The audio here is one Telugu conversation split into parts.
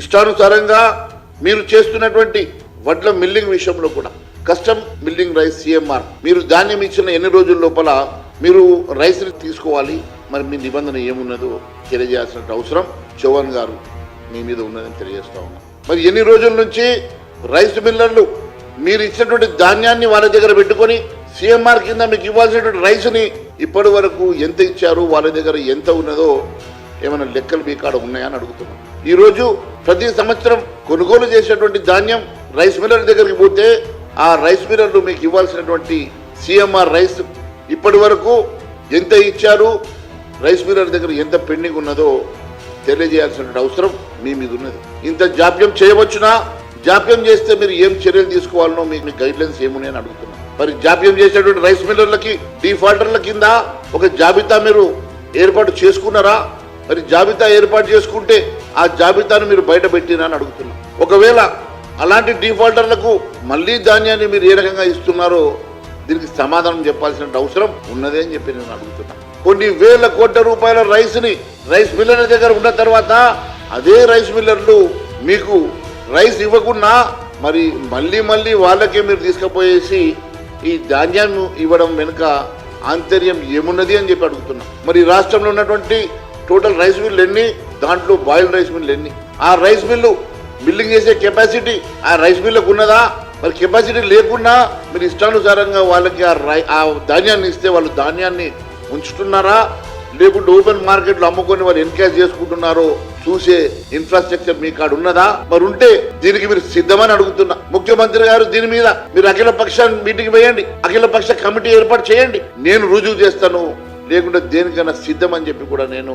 ఇష్టానుసారంగా మీరు చేస్తున్నటువంటి వడ్ల మిల్లింగ్ విషయంలో కూడా కస్టమ్ మిల్లింగ్ రైస్ సిఎంఆర్ మీరు ధాన్యం ఇచ్చిన ఎన్ని రోజుల లోపల మీరు రైస్ని తీసుకోవాలి? మరి మీ నిబంధన ఏమున్నదో తెలియజేయాల్సిన అవసరం చౌహాన్ గారు మీ మీద ఉన్నదని తెలియజేస్తా ఉన్నా. మరి ఎన్ని రోజుల నుంచి రైస్ మిల్లర్లు మీరు ఇచ్చినటువంటి ధాన్యాన్ని వాళ్ళ దగ్గర పెట్టుకొని సిఎంఆర్ కింద మీకు ఇవ్వాల్సినటువంటి రైస్ని ఇప్పటి వరకు ఎంత ఇచ్చారు? వాళ్ళ దగ్గర ఎంత ఉన్నదో ఏమైనా లెక్కలు మీ కాడ ఉన్నాయని అడుగుతున్నాం. ఈరోజు ప్రతి సంవత్సరం కొనుగోలు చేసేటువంటి ధాన్యం రైస్ మిల్లర్ దగ్గరికి పోతే ఆ రైస్ మిల్లర్లు మీకు ఇవ్వాల్సినటువంటి సిఎంఆర్ రైస్ ఇప్పటి వరకు ఎంత ఇచ్చారు రైస్ మిల్లర్ దగ్గర ఎంత పెండింగ్ ఉన్నదో తెలియజేయాల్సిన అవసరం మీ మీద ఉన్నది. ఇంత జాప్యం చేయవచ్చునా? జాప్యం చేస్తే మీరు ఏం చర్యలు తీసుకోవాలనో మీకు గైడ్ లైన్స్ ఏమున్నాయని అడుగుతున్నాం మరి జాప్యం చేసేటువంటి రైస్ మిల్లర్లకి డిఫాల్టర్ల కింద ఒక జాబితా మీరు ఏర్పాటు చేసుకున్నారా? మరి జాబితా ఏర్పాటు చేసుకుంటే ఆ జాబితాను మీరు బయట పెట్టినా అని అడుగుతున్నాం. ఒకవేళ అలాంటి డిఫాల్టర్లకు మళ్ళీ ధాన్యాన్ని మీరు ఏ రకంగా ఇస్తున్నారో దీనికి సమాధానం చెప్పాల్సిన అవసరం ఉన్నదే అని చెప్పి నేను అడుగుతున్నా. కొన్ని వేల కోట్ల రూపాయల రైస్ని రైస్ మిల్లర్ల దగ్గర ఉన్న తర్వాత అదే రైస్ మిల్లర్లు మీకు రైస్ ఇవ్వకుండా మరి మళ్ళీ మళ్ళీ వాళ్ళకే మీరు తీసుకుపోయేసి ఈ ధాన్యాన్ని ఇవ్వడం వెనుక ఆంతర్యం ఏమున్నది అని చెప్పి అడుగుతున్నా. మరి రాష్ట్రంలో ఉన్నటువంటి టోటల్ రైస్ మిల్లు ఎన్ని? దాంట్లో బాయిల్ రైస్ మిల్లు ఎన్ని? ఆ రైస్ మిల్లు బిల్డింగ్ చేసే కెపాసిటీ ఆ రైస్ మిల్లకు ఉన్నదా? మరి కెపాసిటీ లేకుండా మీరు ఇష్టానుసారంగా వాళ్ళకి ఆ రై ఆ ధాన్యాన్ని ఇస్తే వాళ్ళు ధాన్యాన్ని ఉంచుతున్నారా? లేకుంటే ఓపెన్ మార్కెట్లో అమ్ముకొని వాళ్ళు ఎన్కాష్ చేసుకుంటున్నారో చూసే ఇన్ఫ్రాస్ట్రక్చర్ మీ కాడ ఉన్నదా? మరి ఉంటే దీనికి మీరు సిద్ధమని అడుగుతున్నా. ముఖ్యమంత్రి గారు దీని మీద మీరు అఖిల పక్ష మీటింగ్ వేయండి. అఖిల పక్ష కమిటీ ఏర్పాటు చేయండి. నేను రుజువు చేస్తాను. లేకుంటే దేనికైనా సిద్ధం అని చెప్పి కూడా నేను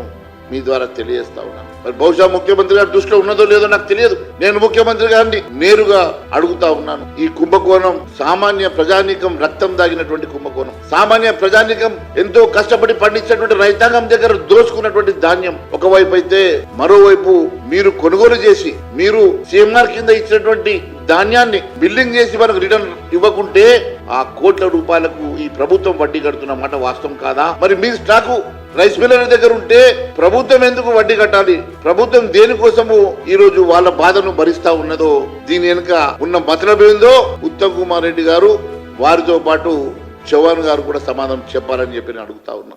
మీ ద్వారా తెలియజేస్తా ఉన్నాను. మరి బహుశా ముఖ్యమంత్రి గారి దృష్టిలో ఉన్నదో లేదో నాకు తెలియదు. నేను ముఖ్యమంత్రి గారిని నేరుగా అడుగుతా ఉన్నాను. ఈ కుంభకోణం సామాన్య ప్రజానీకం రక్తం దాగినటువంటి కుంభకోణం. సామాన్య ప్రజానీకం ఎంతో కష్టపడి పండించినటువంటి రైతాంగం దగ్గర దోచుకున్నటువంటి ధాన్యం. ఒకవైపు అయితే మరోవైపు మీరు కొనుగోలు చేసి మీరు సిఎంఆర్ కింద ఇచ్చినటువంటి ధాన్యాన్ని బిల్లింగ్ చేసి మనకు రిటర్న్ ఇవ్వకుంటే ఆ కోట్ల రూపాయలకు ఈ ప్రభుత్వం వడ్డీ కడుతున్న మాట వాస్తవం కాదా? మరి మీ స్టాకు రైస్ మిల్లర్ దగ్గర ఉంటే ప్రభుత్వం ఎందుకు వడ్డీ కట్టాలి? ప్రభుత్వం దేనికోసము ఈ రోజు వాళ్ళ బాధను భరిస్తా ఉన్నదో దీని వెనుక ఉన్న మతలబ్ ఏందో ఉత్తమ్ కుమార్ రెడ్డి గారు వారితో పాటు చౌహాన్ గారు కూడా సమాధానం చెప్పాలని చెప్పి అడుగుతా ఉన్నా.